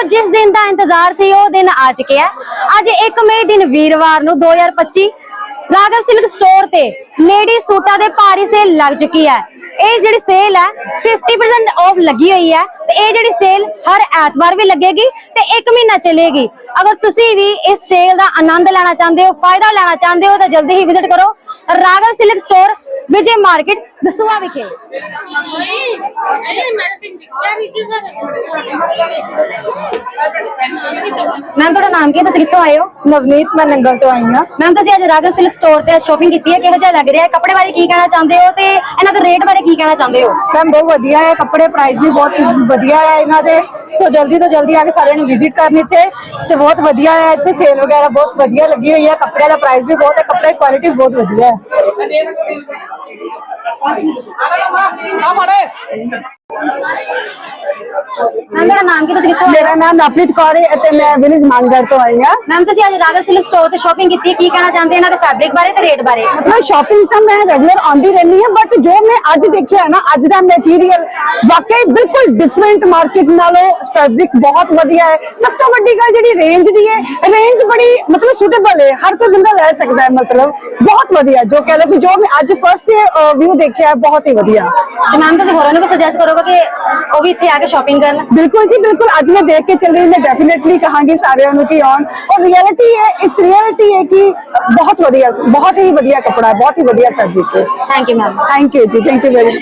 ਦੋਸਤੋ ਜਿਸ ਦਿਨ ਦਾ ਇੰਤਜ਼ਾਰ ਸੀ, ਉਹ ਦਿਨ ਆ ਚੁੱਕਿਆ ਅੱਜ 1 ਮਈ ਦਿਨ ਵੀਰਵਾਰ ਨੂੰ 2025 ਰਾਗਵ ਸਿਲਕ ਸਟੋਰ ਤੇ ਲੇਡੀ ਸੂਟਾਂ ਦੇ ਭਾਰੀ ਸੇਲ ਲੱਗ ਚੁੱਕੀ ਹੈ। ਇਹ ਜਿਹੜੀ ਸੇਲ ਹੈ 50% ਆਫ ਲੱਗੀ ਹੋਈ ਹੈ ਤੇ ਇਹ ਜਿਹੜੀ ਸੇਲ ਹਰ ਐਤਵਾਰ ਵੀ ਲੱਗੇਗੀ ਤੇ 1 ਮਹੀਨਾ ਚੱਲੇਗੀ। ਅਗਰ ਤੁਸੀਂ ਵੀ ਇਸ ਸੇਲ ਦਾ ਆਨੰਦ ਲੈਣਾ ਚਾਹੁੰਦੇ ਹੋ, ਫਾਇਦਾ ਲੈਣਾ ਚਾਹੁੰਦੇ ਹੋ, ਤਾਂ ਜਲਦੀ ਹੀ ਵਿਜ਼ਿਟ ਕਰੋ। Raghav silk store Vijay market Dasuya ਵਿਖੇ। ਮੈਮ ਤੁਹਾਡਾ ਨਾਮ ਕੀ ਹੈ? ਤੁਸੀਂ ਕਿੱਥੋਂ ਆਏ ਹੋ? ਨਵਨੀਤ, ਮੈਂ ਨੰਗਲ ਤੋਂ ਆਈ ਹਾਂ। ਮੈਮ ਤੁਸੀਂ ਅੱਜ ਰਾਗਵ ਸਿਲਕ ਸਟੋਰ ਤੇ ਸ਼ਾਪਿੰਗ ਕੀਤੀ ਹੈ, ਕਿਹੋ ਜਿਹਾ ਲੱਗ ਰਿਹਾ ਹੈ? ਕੱਪੜੇ ਬਾਰੇ ਕੀ ਕਹਿਣਾ ਚਾਹੁੰਦੇ ਹੋ ਤੇ ਇਹਨਾਂ ਦੇ ਰੇਟ ਬਾਰੇ ਕੀ ਕਹਿਣਾ ਚਾਹੁੰਦੇ ਹੋ? ਮੈਮ ਬਹੁਤ ਵਧੀਆ ਹੈ, ਕੱਪੜੇ ਪ੍ਰਾਈਸ ਵੀ ਬਹੁਤ ਵਧੀਆ ਹੈ ਇਹਨਾਂ ਦੇ। ਸੋ ਜਲਦੀ ਤੋਂ ਜਲਦੀ ਆ ਕੇ ਸਾਰਿਆਂ ਨੂੰ ਵਿਜ਼ਿਟ ਕਰਨ ਇੱਥੇ ਤੇ ਬਹੁਤ ਵਧੀਆ ਹੈ, ਇੱਥੇ ਸੇਲ ਵਗੈਰਾ ਬਹੁਤ ਵਧੀਆ ਲੱਗੀ ਹੋਈ ਹੈ, ਕੱਪੜਿਆਂ ਦਾ ਪ੍ਰਾਈਸ ਵੀ ਬਹੁਤ ਹੈ, ਕੱਪੜੇ ਦੀ ਕੁਆਲਿਟੀ ਬਹੁਤ ਵਧੀਆ ਹੈ। ਮੈਮ ਤੁਹਾਡਾ ਨਾਮ ਕੀ ਤੁਸੀਂ ਕਿੱਥੋਂ ਆਏ? ਮੇਰਾ ਨਾਮ ਨਵਪ੍ਰੀਤ ਕੌਰ ਹੈ ਅਤੇ ਮੈਂ ਵਿਲੇਜ ਮਾਨਗੜ ਤੋਂ ਆਈ ਹਾਂ। ਮੈਮ ਤੁਸੀਂ ਅੱਜ ਰਾਗਵ ਸਿਲਕ ਸਟੋਰ ਤੇ ਸ਼ਾਪਿੰਗ ਕੀਤੀ ਹੈ। ਕੀ ਕਹਿਣਾ ਚਾਹੁੰਦੇ ਇਹਨਾਂ ਦੇ ਫੈਬਰਿਕ ਬਾਰੇ ਤੇ ਰੇਟ ਬਾਰੇ? ਮਤਲਬ ਸ਼ਾਪਿੰਗ ਤਾਂ ਮੈਂ ਰੈਗੂਲਰ ਆਉਂਦੀ ਰਹਿੰਦੀ ਹਾਂ ਬਟ ਜੋ ਮੈਂ ਅੱਜ ਦੇਖਿਆ ਨਾ ਅੱਜ ਦਾ ਮਟੀਰੀਅਲ ਵਾਕਈ ਬਿਲਕੁਲ ਡਿਫਰੈਂਟ ਮਾਰਕੀਟ ਨਾਲੋਂ ਫੈਬਰਿਕ ਬਹੁਤ ਵਧੀਆ ਹੈ। ਸਭ ਤੋਂ ਵੱਡੀ ਗੱਲ ਜਿਹੜੀ ਰੇਂਜ ਦੀ ਹੈ ਰੇਂਜ ਬੜੀ ਮਤਲਬ ਸੂਟੇਬਲ ਹੈ। ਹਰ ਕੋਈ ਬੰਦਾ ਲੈ ਸਕਦਾ ਹੈ ਮਤਲਬ ਬਹੁਤ ਵਧੀਆ ਜੋ ਕਹਿ ਲਓ ਕਿ ਜੋ ਮੈਂ ਅੱਜ ਫਰਸਟ ਵਿਊ ਦੇਖਿਆ ਬਹੁਤ ਹੀ ਵਧੀਆ। ਤੇ ਮੈਮ ਤੁਸੀਂ ਹੋਰਾਂ ਨੂੰ ਵੀ ਸੁਜੈਸਟ ਕਰੋਗੇ ਕਿ ਉਹ ਵੀ ਇੱਥੇ ਆ ਕੇ ਸ਼ਾਪਿੰਗ ਕਰਨ? ਬਿਲਕੁਲ ਜੀ ਬਿਲਕੁਲ। ਅੱਜ ਮੈਂ ਦੇਖ ਕੇ ਚੱਲ ਰਹੀ ਮੈਂ ਡੈਫੀਨਿਟਲੀ ਕਹਾਂਗੀ ਸਾਰਿਆਂ ਨੂੰ ਕਿ ਆਨ ਔਰ ਰਿਐਲਿਟੀ ਹੈ ਇਸ ਰਿਐਲਿਟੀ ਹੈ ਕਿ ਬਹੁਤ ਵਧੀਆ ਬਹੁਤ ਹੀ ਵਧੀਆ ਕਪੜਾ ਹੈ ਬਹੁਤ ਹੀ ਵਧੀਆ ਫੈਬਰਿਕ ਹੈ। Thank you ma'am thank you ਜੀ ਥੈਂਕ ਯੂ ਵੈਰੀ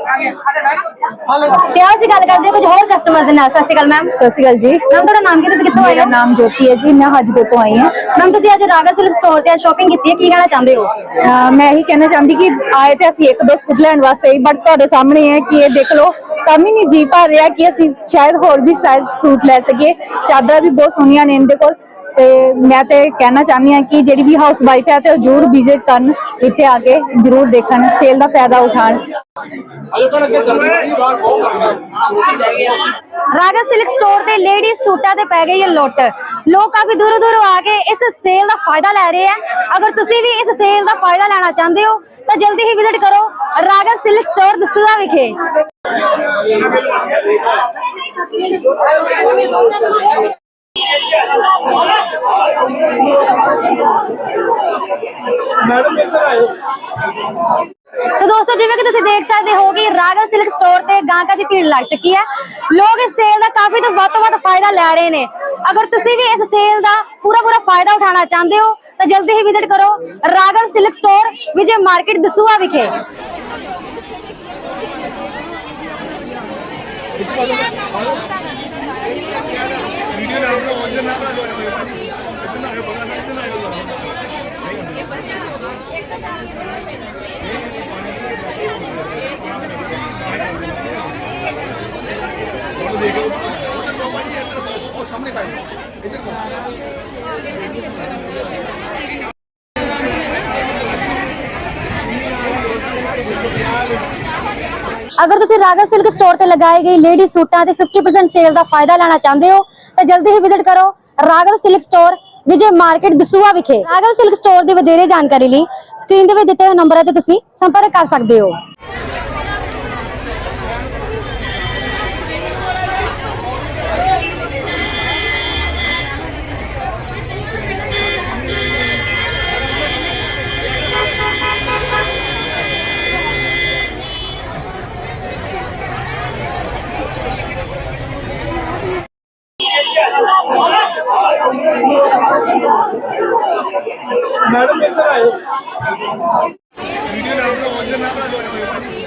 ਤੇ ਆਓ ਅਸੀਂ ਗੱਲ ਕਰਦੇ ਹਾਂ ਕੁਝ ਹੋਰ ਕਸਟਮਰ ਦੇ ਨਾਲ। ਸਤਿ ਸ਼੍ਰੀ ਅਕਾਲ ਮੈਮ ਸਤਿ ਸ਼੍ਰੀ ਅਕਾਲ ਜੀ। ਮੈਮ ਤੁਹਾਡਾ ਨਾਮ ਕੀ ਤੁਸੀਂ ਕਿੱਥੋਂ ਆਏ ਮੇਰਾ ਹੋ? ਨਾਮ ਜੋਤੀ ਹੈ ਜੀ ਮੈਂ ਹਾਜੀਪੁਰ ਤੋਂ ਆਈ ਹਾਂ। ਮੈਮ ਤੁਸੀਂ ਅੱਜ ਰਾਗਵ ਸਿਲਕ ਸਟੋਰ ਤੇ ਸ਼ਾਪਿੰਗ ਕੀਤੀ ਹੈ ਕੀ ਕਹਿਣਾ ਚਾਹੁੰਦੇ ਹੋ? ਅਹ ਮੈਂ ਇਹੀ ਕਹਿਣਾ ਚਾਹੁੰਦੀ ਕਿ ਆਏ ਤੇ ਅਸੀਂ ਇੱਕ ਦੋ ਸੂਟ ਲੈਣ ਵਾਸਤੇ ਬਟ ਤੁਹਾਡੇ ਸਾਹਮਣੇ ਹੈ ਕਿ ਇਹ ਦੇਖ ਲਓ ਕੰਮ ਹੀ ਨਹੀਂ ਜੀ ਭਰ ਰਿਹਾ ਕਿ ਅਸੀਂ ਸ਼ਾਇਦ ਹੋਰ ਵੀ ਸ਼ਾਇਦ ਸੂਟ ਲੈ ਸਕੀਏ। ਚਾਦਰਾਂ ਵੀ ਬਹੁਤ ਸੋਹਣੀਆਂ ਨੇ ਇਹਦੇ ਕੋਲ। ਤੇ ਮੈਂ ਤੇ ਕਹਿਣਾ ਚਾਹੁੰਦੀ ਹਾਂ ਕਿ ਜਿਹੜੀ ਵੀ ਹਾਊਸ ਵਾਈਫ ਹੈ ਤੇ ਉਹ ਜ਼ਰੂਰ ਵਿਜ਼ਿਟ ਕਰਨ, ਇੱਥੇ ਆ ਕੇ ਜ਼ਰੂਰ ਦੇਖਣ ਸੇਲ ਦਾ ਫਾਇਦਾ ਉਠਾਉਣ। ਰਾਗਾ ਸਿਲਕ ਸਟੋਰ ਤੇ ਲੇਡੀ ਸੂਟਾਂ ਤੇ ਪੈ ਗਈ ਹੈ ਲੁੱਟ। ਲੋਕ ਕਾਫੀ ਦੂਰੋਂ ਦੂਰੋਂ ਆ ਕੇ ਇਸ ਸੇਲ ਦਾ ਫਾਇਦਾ ਲੈ ਰਹੇ ਆ। ਅਗਰ ਤੁਸੀਂ ਵੀ ਇਸ ਸੇਲ ਦਾ ਫਾਇਦਾ ਲੈਣਾ ਚਾਹੁੰਦੇ ਹੋ, ਤਾਂ ਜਲਦੀ ਹੀ ਵਿਜ਼ਿਟ ਕਰੋ ਰਾਗਾ ਸਿਲਕ ਸਟੋਰ ਦਸੂਆ ਵਿਖੇ। ਮੈਡਮ ਇੱਧਰ ਆਇਓ ਤੋ ਦੋਸਤੋ ਜਿਵੇਂ ਕਿ ਤੁਸੀਂ ਦੇਖ ਸਕਦੇ ਹੋ ਕਿ ਰਾਗਲ ਸਿਲਕ ਸਟੋਰ ਤੇ ਗਾਂਕਾ ਦੀ ਭੀੜ ਲੱਗ ਚੁੱਕੀ ਹੈ। ਲੋਕ ਇਸ ਸੇਲ ਦਾ ਕਾਫੀ ਤੋਂ ਵੱਧ ਤੋਂ ਵੱਧ ਫਾਇਦਾ ਲੈ ਰਹੇ ਨੇ। ਅਗਰ ਤੁਸੀਂ ਵੀ ਇਸ ਸੇਲ ਦਾ ਪੂਰਾ ਪੂਰਾ ਫਾਇਦਾ ਉਠਾਉਣਾ ਚਾਹੁੰਦੇ ਹੋ ਤਾਂ ਜਲਦੀ ਹੀ ਵਿਜ਼ਿਟ ਕਰੋ ਰਾਗਲ silk store Vijay market Dasuya ਵਿਖੇ। ਵੀਡੀਓ ਨਾਲ ਬਣਾਉਣ ਦੇ ਨਾਲ ਅਗਰ ਤੁਸੀਂ ਰਾਗਾ ਸਿਲਕ ਸਟੋਰ ਤੇ ਲਗਾਏ ਗਏ ਲੇਡੀ ਸੂਟਾਂ ਤੇ 50% ਸੇਲ ਦਾ ਫਾਇਦਾ ਲੈਣਾ ਚਾਹੁੰਦੇ ਹੋ, ਤਾਂ ਜਲਦੀ ਹੀ ਵਿਜ਼ਿਟ ਕਰੋ Raghav silk store Vijay market Dasuya ਵਿਖੇ ਰਾਗਵ ਸਿਲਕ ਸਟੋਰ ਦੀ ਵਧੇਰੇ ਜਾਣਕਾਰੀ ਲਈ ਸਕਰੀਨ ਦੇ ਵਿੱਚ ਦਿੱਤੇ ਹੋਏ ਨੰਬਰਾਂ ਤੇ ਤੁਸੀਂ ਸੰਪਰਕ ਕਰ ਸਕਦੇ ਹੋ। ਮੈਡਮ ਇੱਧਰ ਆਇਓ ਹਾਂਜੀ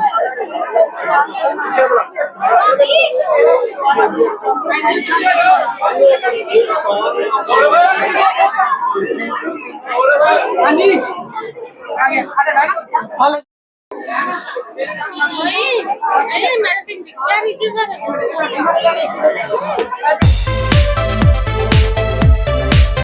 ਆ ਗਿਆ ਆ ਗਿਆ ਨਹੀਂ ਅਰੇ ਮੈਂ ਤਾਂ ਦਿਖਿਆ ਵੀ ਕਿ ਸਰ